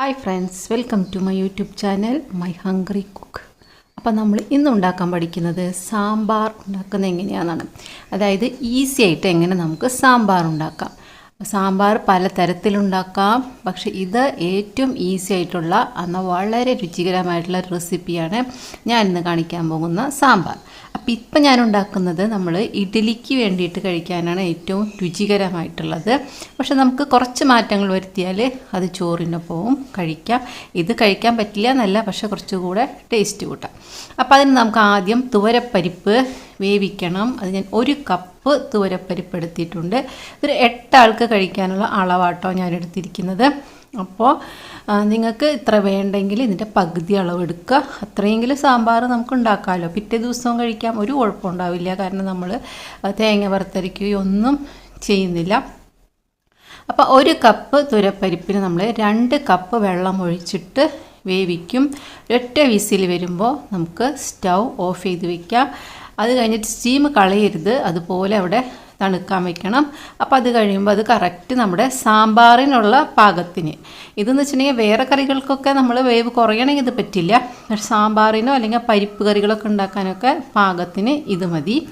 Hi friends welcome to my YouTube channel my hungry cook അപ്പോൾ നമ്മൾ ഇന്ന് ഉണ്ടാക്കാൻ പഠിക്കുന്നത് സാമ്പാർ ഉണ്ടാക്കുന്നത് എങ്ങനെയാണെന്നാണ്. അതായത് ഈസി ആയിട്ട് എങ്ങനെ നമുക്ക് സാമ്പാർ ഉണ്ടാക്കാം. സാമ്പാർ പല തരത്തിലുണ്ടാക്കാം പക്ഷേ ഇത് ഏറ്റവും ഈസി ആയിട്ടുള്ള എന്നാൽ വളരെ രുചികരമായിട്ടുള്ള റെസിപ്പിയാണ് ഞാൻ ഇന്ന് കാണിക്കാൻ പോകുന്ന സാമ്പാർ. അപ്പോൾ ഇപ്പം ഞാൻ ഉണ്ടാക്കുന്നത് നമ്മൾ ഇഡ്ഡലിക്ക് വേണ്ടിയിട്ട് കഴിക്കാനാണ് ഏറ്റവും രുചികരമായിട്ടുള്ളത്. പക്ഷെ നമുക്ക് കുറച്ച് മാറ്റങ്ങൾ വരുത്തിയാൽ അത് ചോറിനൊപ്പവും കഴിക്കാം. ഇത് കഴിക്കാൻ പറ്റില്ല എന്നല്ല പക്ഷെ കുറച്ചുകൂടെ ടേസ്റ്റ് കൂട്ടാം. അപ്പോൾ അതിന് നമുക്ക് ആദ്യം തുവരപ്പരിപ്പ് വേവിക്കണം. അത് ഞാൻ ഒരു കപ്പ് തുവരപ്പരിപ്പ് എടുത്തിട്ടുണ്ട്. ഇതൊരു എട്ടാൾക്ക് കഴിക്കാനുള്ള അളവാട്ടോ ഞാൻ എടുത്തിരിക്കുന്നത് അപ്പോൾ നിങ്ങൾക്ക് ഇത്ര വേണ്ടെങ്കിൽ ഇതിന്റെ പകുതി അളവ് എടുക്കുക. അത്രയെങ്കിലും സാമ്പാർ നമുക്ക് ഉണ്ടാക്കാമല്ലോ പിറ്റേ ദിവസവും കഴിക്കാം. ഒരു കുഴപ്പമുണ്ടാവില്ല. കാരണം നമ്മൾ തേങ്ങ വറുത്തരയ്ക്കുകയോ ഒന്നും ചെയ്യുന്നില്ല. അപ്പോൾ ഒരു കപ്പ് തുരപ്പരിപ്പിന് നമ്മൾ രണ്ട് കപ്പ് വെള്ളം ഒഴിച്ചിട്ട് വേവിക്കും. ഒറ്റ വിസിൽ വരുമ്പോൾ നമുക്ക് സ്റ്റൗ ഓഫ് ചെയ്ത് വയ്ക്കാം അത് കഴിഞ്ഞിട്ട് സ്റ്റീം കളയരുത്. അതുപോലെ അവിടെ തണുക്കാൻ വെക്കണം. അപ്പോൾ അത് കഴിയുമ്പോൾ അത് കറക്റ്റ് നമ്മുടെ സാമ്പാറിനുള്ള പാകത്തിന്. ഇതെന്ന് വെച്ചിട്ടുണ്ടെങ്കിൽ വേറെ കറികൾക്കൊക്കെ നമ്മൾ വേവ് കുറയണമെങ്കിൽ ഇത് പറ്റില്ല. പക്ഷെ സാമ്പാറിനോ അല്ലെങ്കിൽ പരിപ്പ് കറികളൊക്കെ ഉണ്ടാക്കാനൊക്കെ പാകത്തിന് ഇത് മതി.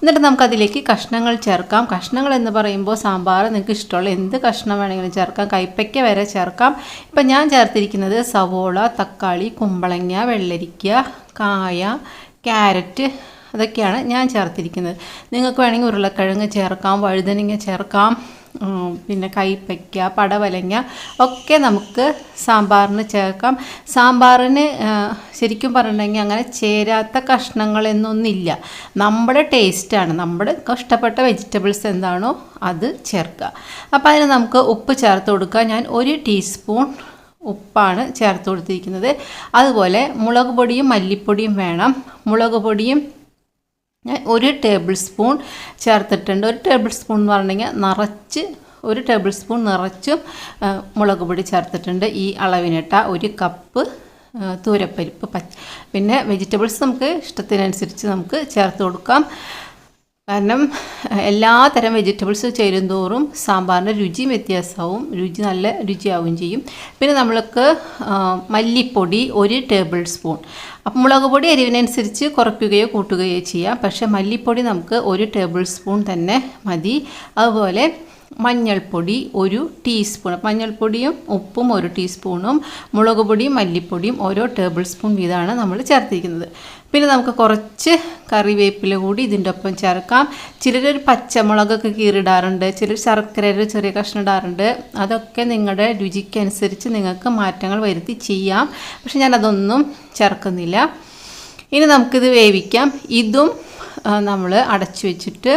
എന്നിട്ട് നമുക്കതിലേക്ക് കഷ്ണങ്ങൾ ചേർക്കാം. കഷ്ണങ്ങൾ എന്ന് പറയുമ്പോൾ സാമ്പാർ നിങ്ങൾക്ക് ഇഷ്ടമുള്ള എന്ത് കഷ്ണം വേണമെങ്കിലും ചേർക്കാം. കൈപ്പയ്ക്ക വരെ ചേർക്കാം. ഇപ്പം ഞാൻ ചേർത്തിരിക്കുന്നത് സവോള തക്കാളി കുമ്പളങ്ങ വെള്ളരിക്ക കായ ക്യാരറ്റ് അതൊക്കെയാണ് ഞാൻ ചേർത്തിരിക്കുന്നത്. നിങ്ങൾക്ക് വേണമെങ്കിൽ ഉരുളക്കിഴങ്ങ് ചേർക്കാം വഴുതനങ്ങ ചേർക്കാം പിന്നെ കൈപ്പയ്ക്ക പടവലങ്ങ ഒക്കെ നമുക്ക് സാമ്പാറിന് ചേർക്കാം. സാമ്പാറിന് ശരിക്കും പറഞ്ഞിട്ടുണ്ടെങ്കിൽ അങ്ങനെ ചേരാത്ത കഷ്ണങ്ങളെന്നൊന്നില്ല. നമ്മുടെ ടേസ്റ്റാണ് നമ്മുടെ കഷ്ടപ്പെട്ട വെജിറ്റബിൾസ് എന്താണോ അത് ചേർക്കുക. അപ്പോൾ അതിന് നമുക്ക് ഉപ്പ് ചേർത്ത് കൊടുക്കുക. ഞാൻ ഒരു ടീസ്പൂൺ ഉപ്പാണ് ചേർത്ത് കൊടുത്തിരിക്കുന്നത്. അതുപോലെ മുളക് പൊടിയും മല്ലിപ്പൊടിയും വേണം. മുളക് പൊടിയും ഞാൻ ഒരു ടേബിൾ സ്പൂൺ ചേർത്തിട്ടുണ്ട്. ഒരു ടേബിൾ സ്പൂൺ എന്ന് പറഞ്ഞെങ്കിൽ നിറച്ച് ഒരു ടേബിൾ സ്പൂൺ നിറച്ചും മുളക് പൊടി ചേർത്തിട്ടുണ്ട്. ഈ അളവിനിട്ട ഒരു കപ്പ് തൂരപ്പരിപ്പ് പച്ച പിന്നെ വെജിറ്റബിൾസ് നമുക്ക് ഇഷ്ടത്തിനനുസരിച്ച് നമുക്ക് ചേർത്ത് കൊടുക്കാം. കാരണം എല്ലാ തരം വെജിറ്റബിൾസ് ചേരും തോറും സാമ്പാറിന്റെ രുചിയും വ്യത്യാസമാവും രുചി നല്ല രുചിയാവുകയും ചെയ്യും. പിന്നെ നമ്മൾക്ക് മല്ലിപ്പൊടി ഒരു ടേബിൾ സ്പൂൺ. അപ്പം മുളക് പൊടി എരിവിനനുസരിച്ച് കുറയ്ക്കുകയോ കൂട്ടുകയോ ചെയ്യാം. പക്ഷേ മല്ലിപ്പൊടി നമുക്ക് ഒരു ടേബിൾ സ്പൂൺ തന്നെ മതി. അതുപോലെ മഞ്ഞൾപ്പൊടി ഒരു ടീസ്പൂൺ. മഞ്ഞൾപ്പൊടിയും ഉപ്പും ഒരു ടീസ്പൂണും മുളക് പൊടിയും മല്ലിപ്പൊടിയും ഓരോ ടേബിൾ സ്പൂൺ വീതമാണ് നമ്മൾ ചേർത്തിരിക്കുന്നത്. പിന്നെ നമുക്ക് കുറച്ച് കറിവേപ്പില കൂടി ഇതിന്റെ ഒപ്പം ചേർക്കാം. ചിലരൊരു പച്ചമുളകൊക്കെ കീറിടാറുണ്ട് ചിലർ ശർക്കരയുടെ ചെറിയ കഷ്ണം ഇടാറുണ്ട്. അതൊക്കെ നിങ്ങളുടെ രുചിക്കനുസരിച്ച് നിങ്ങൾക്ക് മാറ്റങ്ങൾ വരുത്തി ചെയ്യാം. പക്ഷെ ഞാനതൊന്നും ചേർക്കുന്നില്ല. ഇനി നമുക്കിത് വേവിക്കാം. ഇതും നമ്മൾ അടച്ചു വെച്ചിട്ട്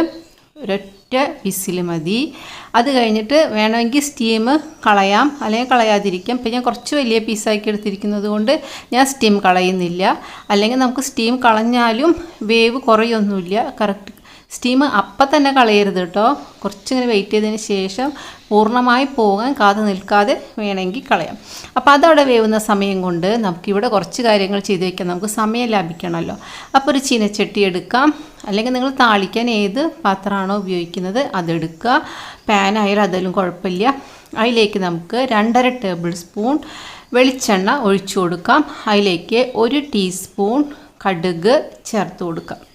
ഒരൊറ്റ വിസിൽ മതി. അത് കഴിഞ്ഞിട്ട് വേണമെങ്കിൽ സ്റ്റീം കളയാം. അല്ലെങ്കിൽ കളയാതിരിക്കാം. ഇപ്പം ഞാൻ കുറച്ച് വലിയ പീസാക്കി എടുത്തിരിക്കുന്നത് കൊണ്ട് ഞാൻ സ്റ്റീം കളയുന്നില്ല. അല്ലെങ്കിൽ നമുക്ക് സ്റ്റീം കളഞ്ഞാലും വേവ് കുറയൊന്നുമില്ല. കറക്റ്റ് സ്റ്റീം അപ്പം തന്നെ കളയരുത് കേട്ടോ. കുറച്ചിങ്ങനെ വെയിറ്റ് ചെയ്തതിന് ശേഷം പൂർണമായി പോകാൻ കാത്തു നിൽക്കാതെ വേണമെങ്കിൽ കളയാം. അപ്പോൾ അതവിടെ വേവുന്ന സമയം കൊണ്ട് നമുക്കിവിടെ കുറച്ച് കാര്യങ്ങൾ ചെയ്ത് വയ്ക്കാം നമുക്ക് സമയം ലാഭിക്കണമല്ലോ. അപ്പോൾ ഒരു ചീനച്ചട്ടി എടുക്കാം. അല്ലെങ്കിൽ നിങ്ങൾ താളിക്കാൻ ഏത് പാത്രമാണോ ഉപയോഗിക്കുന്നത് അതെടുക്കുക പാനായാലും അതിലും കുഴപ്പമില്ല. അതിലേക്ക് നമുക്ക് രണ്ടര ടേബിൾ സ്പൂൺ വെളിച്ചെണ്ണ ഒഴിച്ചു കൊടുക്കാം. അതിലേക്ക് ഒരു ടീസ്പൂൺ കടുക് ചേർത്ത് കൊടുക്കാം.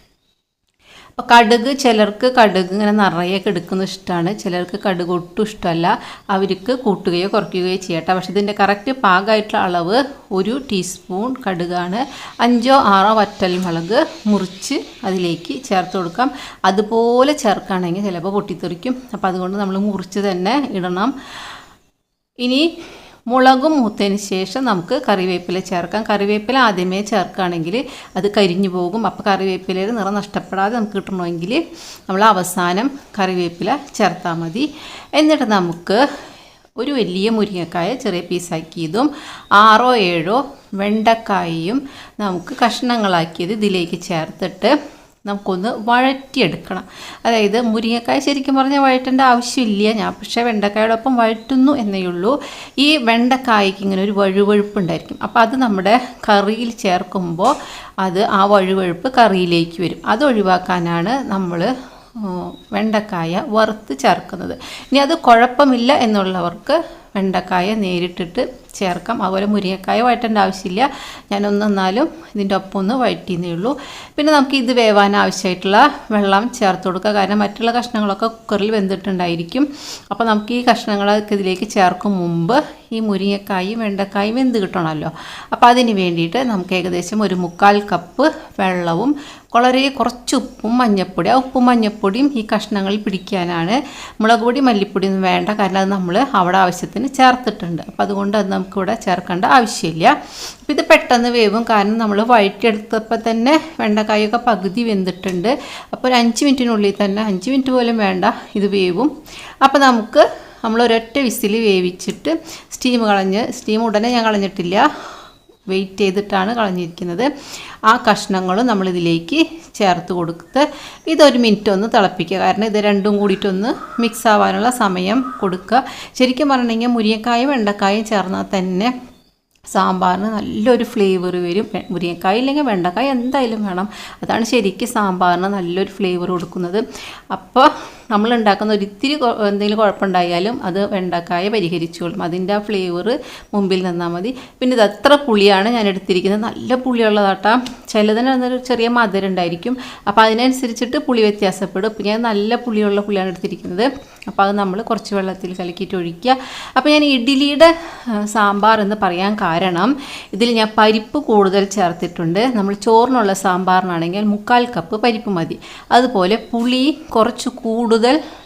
കടുക് ചിലർക്ക് കടുക് ഇങ്ങനെ നിറയെ കെടുക്കുന്ന ഇഷ്ടമാണ് ചിലർക്ക് കടുക് ഒട്ടും ഇഷ്ടമല്ല. അവർക്ക് കൂട്ടുകയോ കുറയ്ക്കുകയോ ചെയ്യട്ടെ. പക്ഷേ ഇതിന്റെ കറക്റ്റ് പാകമായിട്ടുള്ള അളവ് ഒരു ടീസ്പൂൺ കടുകാണ്. അഞ്ചോ ആറോ വറ്റൽ മുളക് മുറിച്ച് അതിലേക്ക് ചേർത്ത് കൊടുക്കാം. അതുപോലെ ചേർക്കുകയാണെങ്കിൽ ചിലപ്പോൾ പൊട്ടിത്തെറിക്കും. അപ്പോൾ അതുകൊണ്ട് നമ്മൾ മുറിച്ച് തന്നെ ഇടണം. ഇനി മുളകും മൂത്തതിന് ശേഷം നമുക്ക് കറിവേപ്പില ചേർക്കാം. കറിവേപ്പില ആദ്യമേ ചേർക്കുകയാണെങ്കിൽ അത് കരിഞ്ഞു പോകും. അപ്പോൾ കറിവേപ്പിലയുടെ നിറം നഷ്ടപ്പെടാതെ നമുക്ക് കിട്ടണമെങ്കിൽ നമ്മൾ അവസാനം കറിവേപ്പില ചേർത്താൽ മതി. എന്നിട്ട് നമുക്ക് ഒരു വലിയ മുരിങ്ങക്കായ ചെറിയ പീസാക്കിയതും ആറോ ഏഴോ വെണ്ടക്കായയും നമുക്ക് കഷ്ണങ്ങളാക്കിയത് ഇതിലേക്ക് ചേർത്തിട്ട് നമുക്കൊന്ന് വഴറ്റിയെടുക്കണം. അതായത് മുരിങ്ങക്കായ ശരിക്കും പറഞ്ഞാൽ വഴറ്റേണ്ട ആവശ്യമില്ല. ഞാൻ പക്ഷേ വെണ്ടക്കായോടൊപ്പം വഴറ്റുന്നു എന്നേ ഉള്ളൂ. ഈ വെണ്ടക്കായ്ക്ക് ഇങ്ങനെ ഒരു വഴുവഴുപ്പുണ്ടായിരിക്കും. അപ്പോൾ അത് നമ്മുടെ കറിയിൽ ചേർക്കുമ്പോൾ അത് ആ വഴുവഴുപ്പ് കറിയിലേക്ക് വരും. അത് ഒഴിവാക്കാനാണ് നമ്മൾ വെണ്ടക്കായ വറുത്ത് ചേർക്കുന്നത്. ഇനി അത് കുഴപ്പമില്ല എന്നുള്ളവർക്ക് വെണ്ടക്കായ നേരിട്ടിട്ട് ചേർക്കാം. അതുപോലെ മുരിങ്ങക്കായ വഴറ്റേണ്ട ആവശ്യമില്ല. ഞാനൊന്ന് എന്നാലും ഇതിന്റെ ഒപ്പം ഒന്ന് വഴറ്റിയെന്നേ ഉള്ളൂ. പിന്നെ നമുക്ക് ഇത് വേവാൻ ആവശ്യമായിട്ടുള്ള വെള്ളം ചേർത്ത് കൊടുക്കുക കാരണം മറ്റുള്ള കഷ്ണങ്ങളൊക്കെ കുക്കറിൽ വെന്തിട്ടുണ്ടായിരിക്കും. അപ്പോൾ നമുക്ക് ഈ കഷ്ണങ്ങളൊക്കെ ഇതിലേക്ക് ചേർക്കും മുമ്പ് ഈ മുരിങ്ങക്കായും വെണ്ടക്കായും വെന്ത് കിട്ടണമല്ലോ. അപ്പോൾ അതിന് വേണ്ടിയിട്ട് നമുക്ക് ഏകദേശം ഒരു മുക്കാൽ കപ്പ് വെള്ളവും വളരെ കുറച്ച് ഉപ്പും മഞ്ഞപ്പൊടി ആ ഉപ്പും മഞ്ഞപ്പൊടിയും ഈ കഷ്ണങ്ങളിൽ പിടിക്കാനാണ്. മുളക് പൊടി മല്ലിപ്പൊടിയൊന്നും വേണ്ട. കാരണം അത് നമ്മൾ അവിടെ ആവശ്യത്തിന് ചേർത്തിട്ടുണ്ട്. അപ്പോൾ അതുകൊണ്ട് അത് നമുക്കിവിടെ ചേർക്കേണ്ട ആവശ്യമില്ല. അപ്പോൾ ഇത് പെട്ടെന്ന് വേവും. കാരണം നമ്മൾ വഴറ്റിയെടുത്തപ്പോൾ തന്നെ വെണ്ടക്കായൊക്കെ പകുതി വെന്തിട്ടുണ്ട്. അപ്പോൾ ഒരു അഞ്ച് മിനിറ്റിനുള്ളിൽ തന്നെ അഞ്ച് മിനിറ്റ് പോലും വേണ്ട ഇത് വേവും. അപ്പോൾ നമുക്ക് നമ്മൾ ഒരൊറ്റ വിസിൽ വേവിച്ചിട്ട് സ്റ്റീം കളഞ്ഞ് സ്റ്റീം ഉടനെ ഞാൻ കളഞ്ഞിട്ടില്ല. വെയിറ്റ് ചെയ്തിട്ടാണ് കളഞ്ഞിരിക്കുന്നത്. ആ കഷ്ണങ്ങളും നമ്മളിതിലേക്ക് ചേർത്ത് കൊടുത്ത് ഇതൊരു മിനിറ്റ് ഒന്ന് തിളപ്പിക്കുക. കാരണം ഇത് രണ്ടും കൂടിയിട്ടൊന്ന് മിക്സ് ആവാനുള്ള സമയം കൊടുക്കുക. ശരിക്കും പറഞ്ഞിട്ടുണ്ടെങ്കിൽ മുരിങ്ങക്കായും വെണ്ടക്കായും ചേർന്നാൽ തന്നെ സാമ്പാറിന് നല്ലൊരു ഫ്ലേവർ വരും. മുരിങ്ങക്കായ ഇല്ലെങ്കിൽ വെണ്ടക്കായ എന്തായാലും വേണം. അതാണ് ശരിക്കും സാമ്പാറിന് നല്ലൊരു ഫ്ലേവർ കൊടുക്കുന്നത്. അപ്പോൾ നമ്മൾ ഉണ്ടാക്കുന്ന ഒരിത്തിരി എന്തെങ്കിലും കുഴപ്പമുണ്ടായാലും അത് വെണ്ടക്കായ പരിഹരിച്ചോളും. അതിന്റെ ആ ഫ്ലേവർ മുമ്പിൽ നിന്നാൽ മതി. പിന്നെ ഇത് എത്ര പുളിയാണ് ഞാൻ എടുത്തിരിക്കുന്നത്. നല്ല പുളിയുള്ളതാട്ടാ. ചിലതിന് അതൊരു ചെറിയ മധുരം ഉണ്ടായിരിക്കും അപ്പോൾ അതിനനുസരിച്ചിട്ട് പുളി വ്യത്യാസപ്പെടും. അപ്പോൾ ഞാൻ നല്ല പുളിയുള്ള പുളിയാണ് എടുത്തിരിക്കുന്നത്. അപ്പോൾ അത് നമ്മൾ കുറച്ച് വെള്ളത്തിൽ കലക്കിയിട്ട് ഒഴിക്കുക. അപ്പോൾ ഞാൻ ഇഡ്ഡലിയുടെ സാമ്പാർ എന്ന് പറയാൻ കാരണം ഇതിൽ ഞാൻ പരിപ്പ് കൂടുതൽ ചേർത്തിട്ടുണ്ട്. നമ്മൾ ചോറിനുള്ള സാമ്പാറിനാണെങ്കിൽ മുക്കാൽ കപ്പ് പരിപ്പ് മതി. അതുപോലെ പുളി കുറച്ച് കൂടുതൽ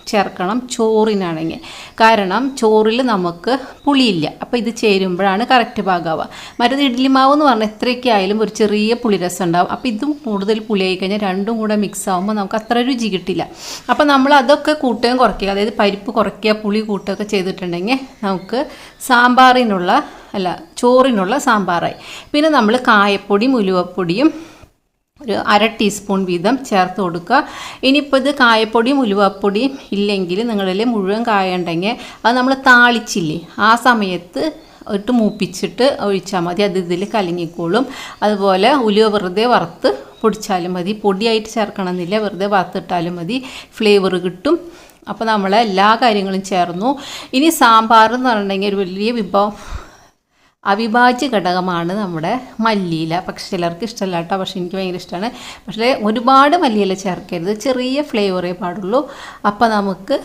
ചേർക്കണം ചോറിനാണെങ്കിൽ. കാരണം ചോറിൽ നമുക്ക് പുളിയില്ല. അപ്പോൾ ഇത് ചേരുമ്പോഴാണ് കറക്റ്റ് പാകാവുക. മറ്റത് ഇഡ്ഡലി മാവ് എന്ന് പറഞ്ഞാൽ എത്രയൊക്കെ ആയാലും ഒരു ചെറിയ പുളിരസം ഉണ്ടാവും. അപ്പോൾ ഇതും കൂടുതൽ പുളിയായി കഴിഞ്ഞാൽ രണ്ടും കൂടെ മിക്സ് ആകുമ്പോൾ നമുക്ക് അത്ര രുചി കിട്ടില്ല. അപ്പോൾ നമ്മൾ അതൊക്കെ കൂട്ടുകയും കുറയ്ക്കുക. അതായത് പരിപ്പ് കുറയ്ക്കുക പുളി കൂട്ടുകയൊക്കെ ചെയ്തിട്ടുണ്ടെങ്കിൽ നമുക്ക് സാമ്പാറിനുള്ള അല്ല ചോറിനുള്ള സാമ്പാറായി. പിന്നെ നമ്മൾ കായപ്പൊടിയും ഉലുവപ്പൊടിയും ഒരു അര ടീസ്പൂൺ വീതം ചേർത്ത് കൊടുക്കുക. ഇനിയിപ്പോൾ ഇത് കായപ്പൊടിയും ഉലുവപ്പൊടിയും ഇല്ലെങ്കിൽ നിങ്ങളിൽ മുഴുവൻ കായ ഉണ്ടെങ്കിൽ അത് നമ്മൾ താളിച്ചില്ലേ ആ സമയത്ത് ഇട്ട് മൂപ്പിച്ചിട്ട് ഒഴിച്ചാൽ മതി. അത് ഇതിൽ കലങ്ങിക്കോളും. അതുപോലെ ഉലുവ വെറുതെ വറുത്ത് പൊടിച്ചാലും മതി. പൊടിയായിട്ട് ചേർക്കണമെന്നില്ല. വെറുതെ വറുത്തിട്ടാലും മതി. ഫ്ലേവർ കിട്ടും. അപ്പോൾ നമ്മളെ എല്ലാ കാര്യങ്ങളും ചേർന്നു. ഇനി സാമ്പാർ എന്ന് പറഞ്ഞിട്ടുണ്ടെങ്കിൽ ഒരു വലിയ വിഭവം അവിഭാജ്യ ഘടകമാണ് നമ്മുടെ മല്ലിയില. പക്ഷെ ചിലർക്ക് ഇഷ്ടമല്ല കേട്ടോ. പക്ഷെ എനിക്ക് ഭയങ്കര ഇഷ്ടമാണ്. പക്ഷേ ഒരുപാട് മല്ലിയില ചേർക്കരുത്. ചെറിയ ഫ്ലേവറേ പാടുള്ളൂ. അപ്പോൾ നമുക്ക്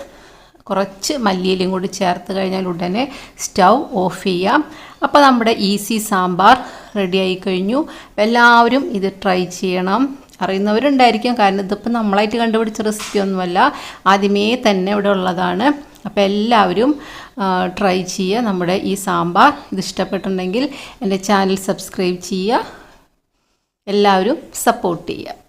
കുറച്ച് മല്ലിയിലയും കൂടി ചേർത്ത് കഴിഞ്ഞാൽ ഉടനെ സ്റ്റൗ ഓഫ് ചെയ്യാം. അപ്പോൾ നമ്മുടെ ഈസി സാമ്പാർ റെഡിയായി കഴിഞ്ഞു. എല്ലാവരും ഇത് ട്രൈ ചെയ്യണം. അറിയുന്നവരുണ്ടായിരിക്കും. കാരണം ഇതിപ്പോൾ നമ്മളായിട്ട് കണ്ടുപിടിച്ച റെസിപ്പി ഒന്നുമല്ല ആദ്യമേ തന്നെ ഇവിടെ ഉള്ളതാണ്. അപ്പോൾ എല്ലാവരും ട്രൈ ചെയ്യുക. നമ്മുടെ ഈ സാമ്പാർ ഇത് ഇഷ്ടപ്പെട്ടുണ്ടെങ്കിൽ എന്റെ ചാനൽ സബ്സ്ക്രൈബ് ചെയ്യുക. എല്ലാവരും സപ്പോർട്ട് ചെയ്യുക.